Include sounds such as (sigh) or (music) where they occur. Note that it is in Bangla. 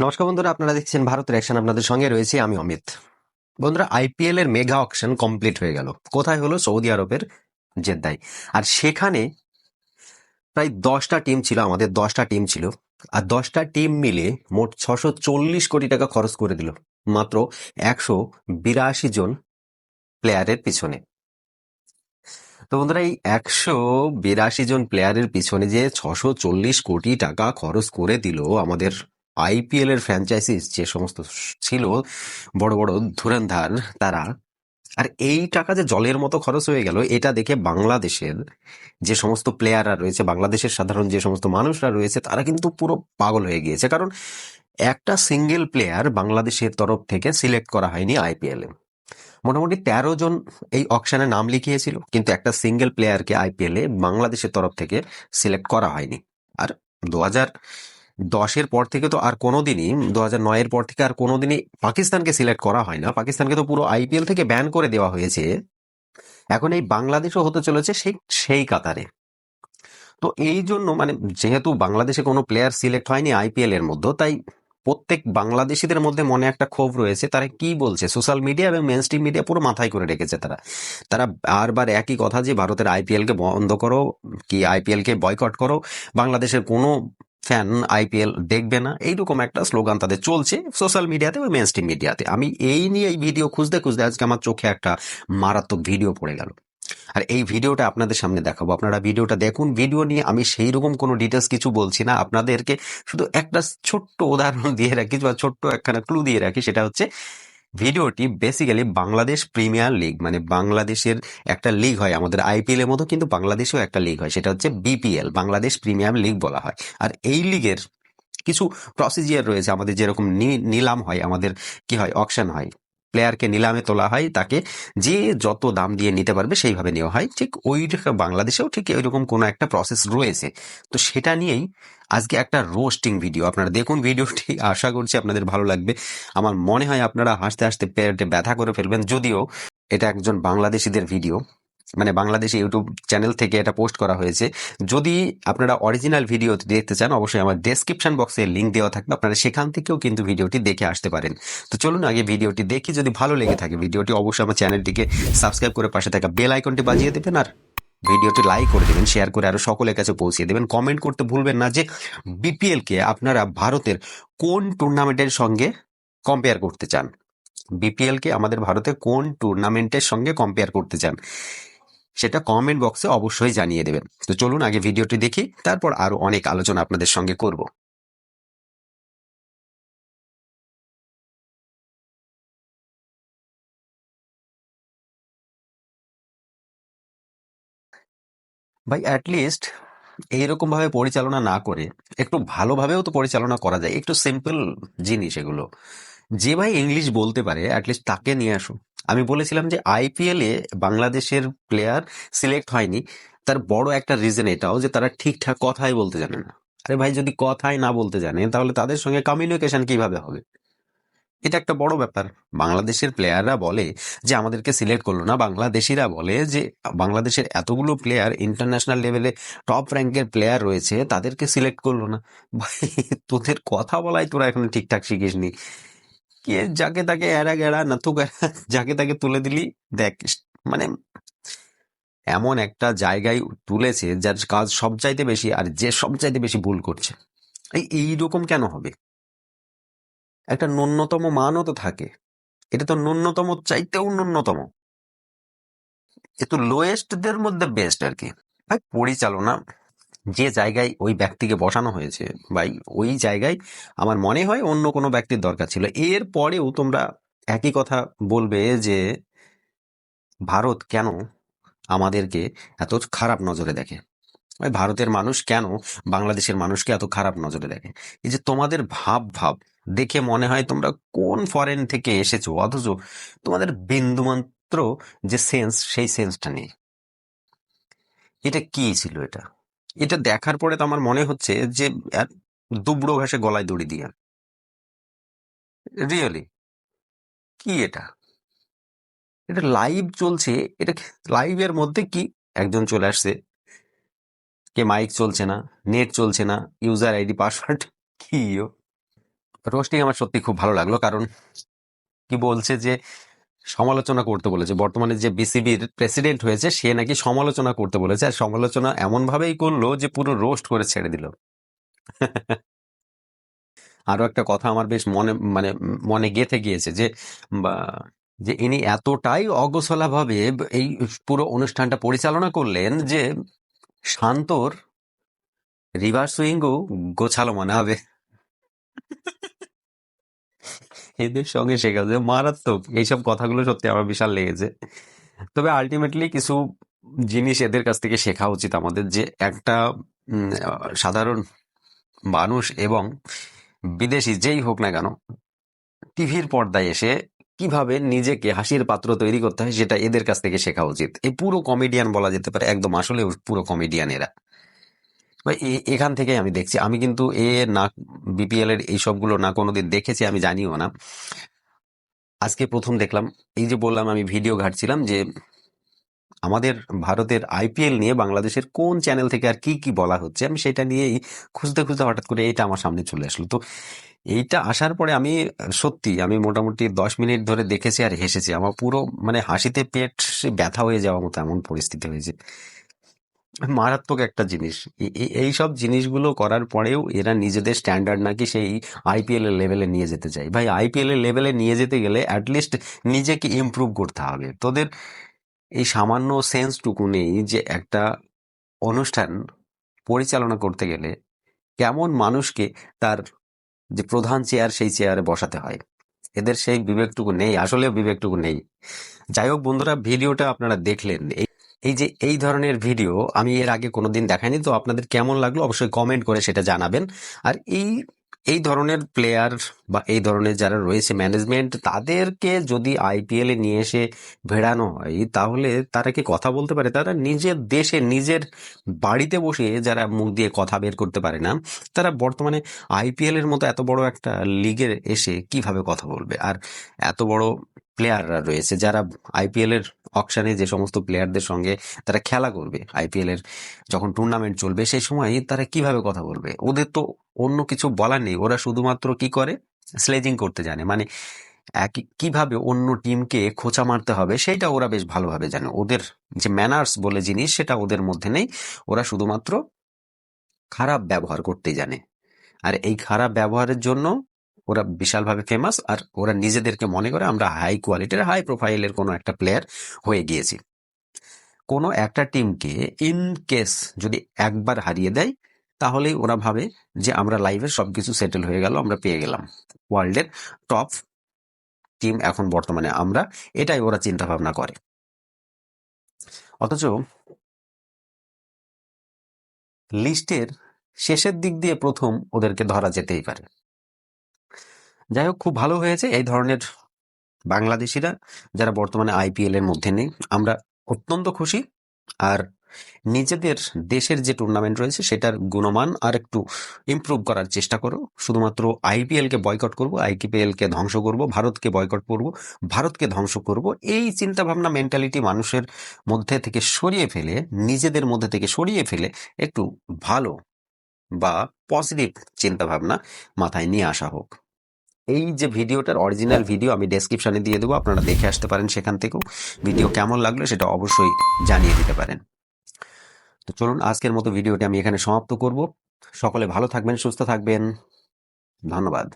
নমস্কার বন্ধুরা, আপনারা দেখছেন ভারত রিয়াকশন আপনাদের সঙ্গে রয়েছে আমি অমিত। বন্ধুরা আইপিএল এর মেগা অকশন কমপ্লিট হয়ে গেল। কোথায় হলো? সৌদি আরবের জেদ্দায়। আর সেখানে প্রায় দশটা টিম ছিল, আমাদের দশটা টিম ছিল। আর দশটা টিম মিলে মোট ছশো চল্লিশ কোটি টাকা খরচ করে দিল। মাত্র একশো বিরাশি জন প্লেয়ারের পিছনে। তো বন্ধুরা, এই একশো বিরাশি জন প্লেয়ারের পিছনে যে ছশো চল্লিশ কোটি টাকা খরচ করে দিল আমাদের আইপিএল এর ফ্র্যাঞ্চাইজিস যে সমস্ত ছিল, বড় বড় ধুরন্ধর তারা, আর এই টাকা যে জলের মতো খরচ হয়ে গেল, এটা দেখে বাংলাদেশের যে সমস্ত প্লেয়াররা রয়েছে, বাংলাদেশের সাধারণ যে সমস্ত মানুষরা রয়েছে, তারা কিন্তু পুরো পাগল হয়ে গিয়েছে। কারণ একটা সিঙ্গেল প্লেয়ার বাংলাদেশের তরফ থেকে সিলেক্ট করা হয়নি আইপিএল। এ মোটামুটি তেরো জন এই অকশনে নাম লিখিয়েছিল, কিন্তু একটা সিঙ্গেল প্লেয়ারকে আইপিএল এ বাংলাদেশের তরফ থেকে সিলেক্ট করা হয়নি। আর দু হাজার দশের পর থেকে তো আর কোনোদিনই, দু হাজার নয়ের পর থেকে আর কোনোদিনই পাকিস্তানকে সিলেক্ট করা হয় না। পাকিস্তানকে তো পুরো আইপিএল থেকে ব্যান করে দেওয়া হয়েছে। এখন এই বাংলাদেশও হতে চলেছে সেই সেই কাতারে। তো এই জন্য মানে যেহেতু বাংলাদেশে কোনো প্লেয়ার সিলেক্ট হয়নি আইপিএল এর মধ্যে, তাই প্রত্যেক বাংলাদেশিদের মধ্যে মনে একটা ক্ষোভ রয়েছে। তারা কি বলছে? সোশ্যাল মিডিয়া এবং মেন স্ট্রিম মিডিয়া পুরো মাথায় করে রেখেছে তারা। তারা বারবার একই কথা যে, ভারতের আইপিএল কে বন্ধ করো, কি আইপিএল কে বয়কট করো? বাংলাদেশের কোনো ফ্যান আইপিএল দেখবে না। এইরকম একটা স্লোগান তাদের চলছে সোশ্যাল মিডিয়াতে বা মেন স্ট্রিম মিডিয়াতে আমি এই নিয়ে এই ভিডিও খুঁজতে খুঁজতে আজকে আমার চোখে একটা মারাত্মক ভিডিও পড়ে গেল। আর এই ভিডিওটা আপনাদের সামনে দেখাবো। আপনারা ভিডিওটা দেখুন। ভিডিও নিয়ে আমি সেই রকম কোনো ডিটেলস কিছু বলছি না। আপনাদেরকে শুধু একটা ছোট্ট উদাহরণ দিয়ে রাখি বা ছোট্ট একখানা ক্লু দিয়ে রাখি। সেটা হচ্ছে ভিডিওটি বেসিক্যালি বাংলাদেশ প্রিমিয়ার লিগ মানে বাংলাদেশের একটা লিগ হয়, আমাদের আইপিএল এর মতো কিন্তু বাংলাদেশেও একটা লিগ হয়, সেটা হচ্ছে বিপিএল বাংলাদেশ প্রিমিয়ার লিগ বলা হয়। আর এই লিগের কিছু প্রসিজিয়ার রয়েছে, আমাদের যেরকম নিলাম হয়, আমাদের কি হয় অকশন হয়। প্লেয়ারকে নিলামে তোলা হয়, তাকে যে যত দাম দিয়ে নিতে পারবে সেইভাবে নেওয়া হয়। ঠিক ওই বাংলাদেশেও ঠিক ওইরকম কোনো একটা প্রসেস রয়েছে। তো সেটা নিয়েই আজকে একটা রোস্টিং ভিডিও আপনারা দেখুন ভিডিওটি আশা করছি আপনাদের ভালো লাগবে। আমার মনে হয় আপনারা হাসতে হাসতে পেটে ব্যথা করে ফেলবেন, যদিও এটা একজন বাংলাদেশিদের ভিডিও মানে বাংলাদেশি ইউটিউব চ্যানেল থেকে এটা পোস্ট করা হয়েছে। যদি আপনারা অরিজিনাল ভিডিও দেখতে চান, অবশ্যই আমার ডেসক্রিপশন বক্সে লিংক দেওয়া থাকবে, আপনারা সেখান থেকেও কিন্তু ভিডিওটি দেখে আসতে পারেন। তো চলুন আগে ভিডিওটি দেখি, যদি ভালো লেগে থাকে ভিডিওটি অবশ্যই আমার চ্যানেলটিকে সাবস্ক্রাইব করে পাশে থাকা বেল আইকনটি বাজিয়ে দেবেন আর ভিডিওটি লাইক করে দেবেন শেয়ার করে আরও সকলের কাছে পৌঁছে দেবেন। কমেন্ট করতে ভুলবেন না যে বিপিএলকে আপনারা ভারতের কোন টুর্নামেন্টের সঙ্গে কম্পেয়ার করতে চান? বিপিএলকে আমাদের ভারতে কোন টুর্নামেন্টের সঙ্গে কম্পেয়ার করতে চান? সেটা কমেন্ট বক্সে অবশ্যই জানিয়ে দেবেন। তো চলুন আগে ভিডিওটি দেখি, তারপর আরও অনেক আলোচনা আপনাদের সঙ্গে করব। ভাই অ্যাটলিস্ট এইরকম ভাবে পরিচালনা না করে, একটু ভালোভাবেও তো পরিচালনা করা যায়, একটু সিম্পল জিনিস এগুলো। যে ভাই ইংলিশ বলতে পারে অ্যাটলিস্ট তাকে নিয়ে আসো। আমি বলেছিলাম যে আইপিএল বাংলাদেশের প্লেয়ার সিলেক্ট হয়নি, তার বড় একটা রিজন এটাও যে তারা ঠিকঠাক কথাই বলতে জানে না। আরে ভাই যদি কথাই না বলতে জানে, তাহলে তাদের সঙ্গে কমিউনিকেশন কীভাবে হবে? এটা একটা বড় ব্যাপার। বাংলাদেশের প্লেয়াররা বলে যে আমাদেরকে সিলেক্ট করল না, বাংলাদেশিরা বলে যে বাংলাদেশের এতগুলো প্লেয়ার ইন্টারন্যাশনাল লেভেলে টপ র্যাঙ্কের প্লেয়ার রয়েছে, তাদেরকে সিলেক্ট করল না। ভাই, তোদের কথা বলাই তোরা এখন ঠিকঠাক শিখিসনি। কে যাকে তাকে এরা গেড়া নাথু গেড়া যাকে তাকে তুলে দিলি, দেখ মানে এমন একটা জায়গায় তুলেছে যার কাজ সবচাইতে বেশি আর যে সবচাইতে বেশি ভুল করছে। এই, এইরকম কেন হবে? একটা ন্যূনতম মানও তো থাকে। এটা তো ন্যূনতম চাইতেও ন্যূনতম। এ তো লোয়েস্টদের মধ্যে বেস্ট আর কি। ভাই, পরিচালনা যে জায়গায় ওই ব্যক্তিকে বসানো হয়েছে ভাই ওই জায়গায় আমার মনে হয় অন্য কোনো ব্যক্তির দরকার ছিল। এর পরেও তোমরা একই কথা বলবে যে ভারত কেন আমাদেরকে এত খারাপ নজরে দেখে? ভাই ভারতের মানুষ কেন বাংলাদেশের মানুষকে এত খারাপ নজরে দেখে? এই যে তোমাদের ভাব ভাব, দেখে মনে হয় তোমরা কোন ফরেন থেকে এসেছ? অথচ তোমাদের বিন্দুমাত্র যে সেন্স সেই সেন্সটা নেই। এটা কি ছিল এটা? এটা দেখার পরে তো আমার মনে হচ্ছে যে দুবড়ো ঘাসে গলায় দড়ি দিয়ে। রিয়েলি কি এটা? এটা লাইভ চলছে? এটা লাইভের মধ্যে কি একজন চলে আসছে? কে মাইক চলছে না নেট চলছে না ইউজার আইডি পাসওয়ার্ড কি? রোস্টিং আমার সত্যি খুব ভালো লাগল, কারণ কি বলছে যে সমালোচনা করতে বলেছে। বর্তমানে যে বিসিবির প্রেসিডেন্ট হয়েছে, সে নাকি সমালোচনা করতে বলেছে আর সমালোচনা এমন ভাবেই করল যে পুরো রোস্ট করে ছেড়ে দিল। (laughs) আরও একটা কথা আমার বেশ মনে মানে মনে গেঁথে গিয়েছে যে যে ইনি এতটাই অগোছলা ভাবে এই পুরো অনুষ্ঠানটা পরিচালনা করলেন যে শান্তর রিভার সুইংও গোছালো মনে হবে। (laughs) এদের সঙ্গে শেখা যায় মারাত্মক এইসব কথাগুলো সত্যি আমার বিশাল লেগেছে। তবে আলটিমেটলি কিছু জিনিস এদের কাছ থেকে শেখা উচিত আমাদের যে একটা সাধারণ মানুষ এবং বিদেশি যেই হোক না কেন, টিভির পর্দায় এসে কীভাবে নিজেকে হাসির পাত্র তৈরি করতে হয় সেটা এদের কাছ থেকে শেখা উচিত। এই পুরো কমেডিয়ান বলা যেতে পারে, একদম আসলে পুরো কমেডিয়ান এরা। বা এখান থেকে আমি দেখছি। আমি কিন্তু এ, না বিপিএল এর এই সবগুলো না কোনোদিন দেখেছি, আমি জানিও না। আজকে প্রথম দেখলাম, এই যে বললাম আমি ভিডিও ঘাটছিলাম যে আমাদের ভারতের আইপিএল নিয়ে বাংলাদেশের কোন চ্যানেল থেকে আর কি কি বলা হচ্ছে, আমি সেটা নিয়েই খুঁজতে খুঁজতে হঠাৎ করে এইটা আমার সামনে চলে আসলো। তো এইটা আসার পরে আমি, সত্যি আমি মোটামুটি দশ মিনিট ধরে দেখেছি আর হেসেছি। আমার পুরো মানে হাসিতে পেট ব্যথা হয়ে যাওয়ার মতো এমন পরিস্থিতি হয়েছে। মারাত্মক একটা জিনিস। এই সব জিনিসগুলো করার পরেও এরা নিজেদের স্ট্যান্ডার্ড নাকি সেই আইপিএল এর লেভেলে নিয়ে যেতে চায়। ভাই আইপিএল এর লেভেলে নিয়ে যেতে গেলে অ্যাটলিস্ট নিজেকে ইমপ্রুভ করতে হবে। তোদের এই সামান্য সেন্সটুকু নেই যে একটা অনুষ্ঠান পরিচালনা করতে গেলে কেমন মানুষকে তার যে প্রধান চেয়ার সেই চেয়ারে বসাতে হয়। এদের সেই বিবেকটুকু নেই আসলে বিবেকটুকু নেই। যাই হোক বন্ধুরা ভিডিওটা আপনারা দেখলেন। এই যে এই ধরনের ভিডিও আমি এর আগে কোনো কোনোদিন দেখাইনি, তো আপনাদের কেমন লাগল অবশ্যই কমেন্ট করে সেটা জানাবেন। আর এই এই ধরনের প্লেয়ার বা এই ধরনের যারা রয়েছে ম্যানেজমেন্ট তাদেরকে যদি আইপিএল নিয়ে এসে ভেড়ানো হয়, তাহলে তারা কি কথা বলতে পারে? তারা নিজের দেশে, নিজের বাড়িতে বসে যারা মুখ দিয়ে কথা বের করতে পারে না, তারা বর্তমানে আইপিএল এর মতো এত বড় একটা লিগে এসে কীভাবে কথা বলবে? আর এত বড় প্লেয়াররা রয়েছে, যারা আইপিএল এর অকশনে যে সমস্ত প্লেয়ারদের সঙ্গে তারা খেলা করবে আইপিএল এর যখন টুর্নামেন্ট চলবে, সেই সময় তারা কীভাবে কথা বলবে? ওদের তো অন্য কিছু বলার নেই। ওরা শুধুমাত্র কি করে? স্লেজিং করতে জানে। মানে একই কীভাবে অন্য টিমকে খোঁচা মারতে হবে সেটা ওরা বেশ ভালোভাবে জানে। ওদের যে ম্যানার্স বলে জিনিস, সেটা ওদের মধ্যে নেই। ওরা শুধুমাত্র খারাপ ব্যবহার করতে জানে। আর এই খারাপ ব্যবহারের জন্য ওরা বিশালভাবে ফেমাস আর ওরা নিজেদেরকে মনে করে আমরা হাই কোয়ালিটির হাই প্রোফাইলের কোনো একটা প্লেয়ার হয়ে গিয়েছি। কোনো একটা টিমকে ইন কেস যদি একবার হারিয়ে দেয়, তাহলেই ওরা ভাবে যে আমরা লাইভে সবকিছু সেটেল হয়ে গেল, আমরা পেয়ে গেলাম। ওয়ার্ল্ডের টপ টিম এখন বর্তমানে আমরা, এটাই ওরা চিন্তা ভাবনা করে। অথচ লিস্টের শেষের দিক দিয়ে প্রথম ওদেরকে ধরা যেতেই পারে। যাই হোক, খুব ভালো হয়েছে। এই ধরনের বাংলাদেশিরা যারা বর্তমানে আইপিএল এর মধ্যে নেই, আমরা অত্যন্ত খুশি। আর নিজেদের দেশের যে টুর্নামেন্ট রয়েছে, সেটার গুণমান আর একটু ইমপ্রুভ করার চেষ্টা করো। শুধুমাত্র আইপিএল কে বয়কট করব আইপিএল কে ধ্বংস করব, ভারতকে বয়কট করব, ভারতকে ধ্বংস করব, এই চিন্তা ভাবনা মেন্টালিটি মানুষের মধ্যে থেকে সরিয়ে ফেলে, নিজেদের মধ্যে থেকে সরিয়ে ফেলে একটু ভালো বা পজিটিভ চিন্তা ভাবনা মাথায় নিয়ে আসা হোক। এই যে ভিডিওটার অরিজিনাল ভিডিও আমি ডেসক্রিপশানে দিয়ে দেবো আপনারা দেখে আসতে পারেন সেখান থেকেও। ভিডিও কেমন লাগল সেটা অবশ্যই জানিয়ে দিতে পারেন। তো চলুন আজকের মতো ভিডিওটি আমি এখানে সমাপ্ত করব। সকলে ভালো থাকবেন সুস্থ থাকবেন। ধন্যবাদ।